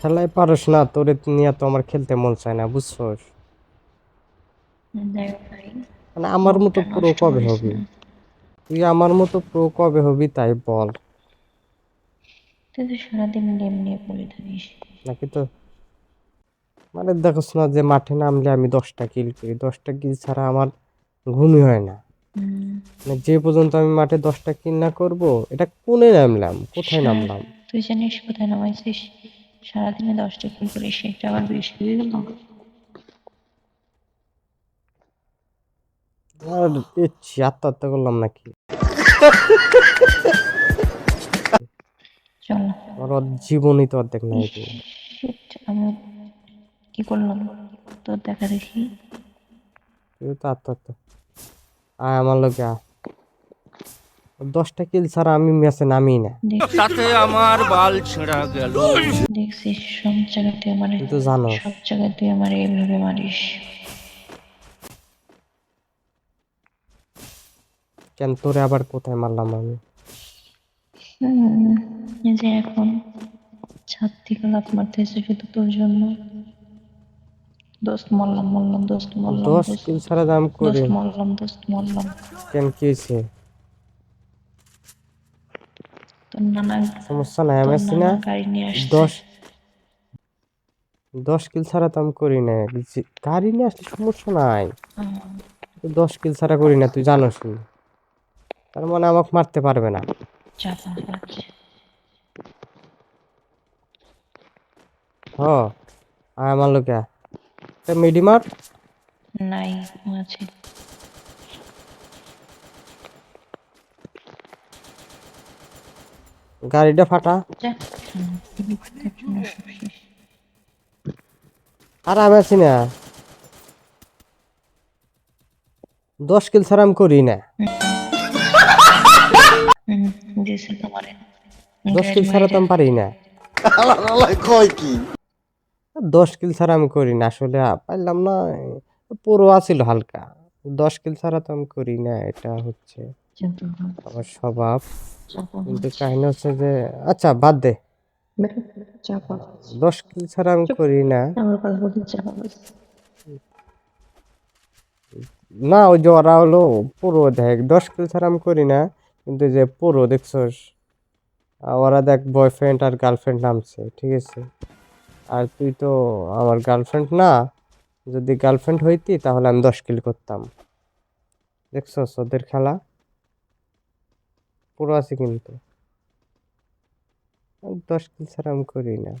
খেলায় পারস না তোরে নিয়ে তো আমার খেলতে মন চায় না বুঝছস? মানে আমার মতো প্রো কবে হবি। তুই আমার মতো প্রো কবে হবি তাই বল। তুই তো সারাদিন গেম নিয়ে পড়ে থাকিস। নাকি তো? মানে দেখোস না যে মাঠে নামলে আমি দশটা কিল করি দশটা কিল ছাড়া আমার ঘুমই হয় না। মানে যে পর্যন্ত আমি মাঠে দশটা কিল না করব এটা কোনে নামলাম? কোথায় নামলাম? তুই জানিস কোথায় নামাইছিস? সারাদিনে দশটা কিল করিস সেটা আবার বেশি হয়ে গেল? আত্মহত্যা করলাম নাকি? চল আমার অর- জীবনই তো অর্ধেক নাই আমি কি করলাম? তোর দেখা দেখি। তুই তো আত্মহত্যা। আয় আমার লোকে আয়। দশটা কিল ছাড়া আমি ম্যাচে নামি না। তাতে আমার বাল ছেঁড়া গেল। দেখছিস সব জায়গায় তুই আমার তুই তো জানো। সব জায়গায় তুই আমার এইভাবে মারিস। কেন তোরে আবার কোথায় মারলাম আমি? এই যে এখন ছাদ থেকে লাফ মারতেছে শুধু তোর জন্য। দোস্ত মরলাম মরলাম দোস্ত মরলাম দোস্ত কিল ছাড়া দাম করি। দোস্ত মরলাম দোস্ত মরলাম। কেন কি হয়েছে? তোর নানা সমস্যা নাই আমি আছি না। গাড়ি নিয়ে আসছে। দশ দশ কিল ছাড়া তো আমি করি না। গাড়ি নিয়ে আসলে সমস্যা নাই। দশ কিল ছাড়া করি না তুই জানোস তার মানে আমাকে মারতে পারবে না। হ আমার লোকে। মিডিমার নাই আছে। গাড়িটা ফাটা। আর আমি আছি না। দশ কিল ছাড়া আমি করি না। দশ কিল ছাড়া তো আমি পারি না। দশ কিল ছাড়া আমি করি না আসলে পারলাম না। পুরো আছিল হালকা। দশ কিল ছাড়া তো আমি করি না এটা হচ্ছে। আমার স্বভাব কিন্তু কাহিনী হচ্ছে যে আচ্ছা বাদ দে। দশ কিল ছাড়া আমি করি না। না ওই যে ওরা হলো পুরো দেখ দশ কিল ছাড়া আমি করি না। কিন্তু যে পুরো দেখছস ওরা দেখ বয়ফ্রেন্ড আর গার্লফ্রেন্ড নামছে ঠিক আছে? আর তুই তো আমার গার্লফ্রেন্ড না। যদি গার্লফ্রেন্ড হইতি তাহলে আমি দশ কিল করতাম। দেখছস ওদের খেলা? পুরো আছে কিন্তু। দশ কিল ছাড়া আমি করি না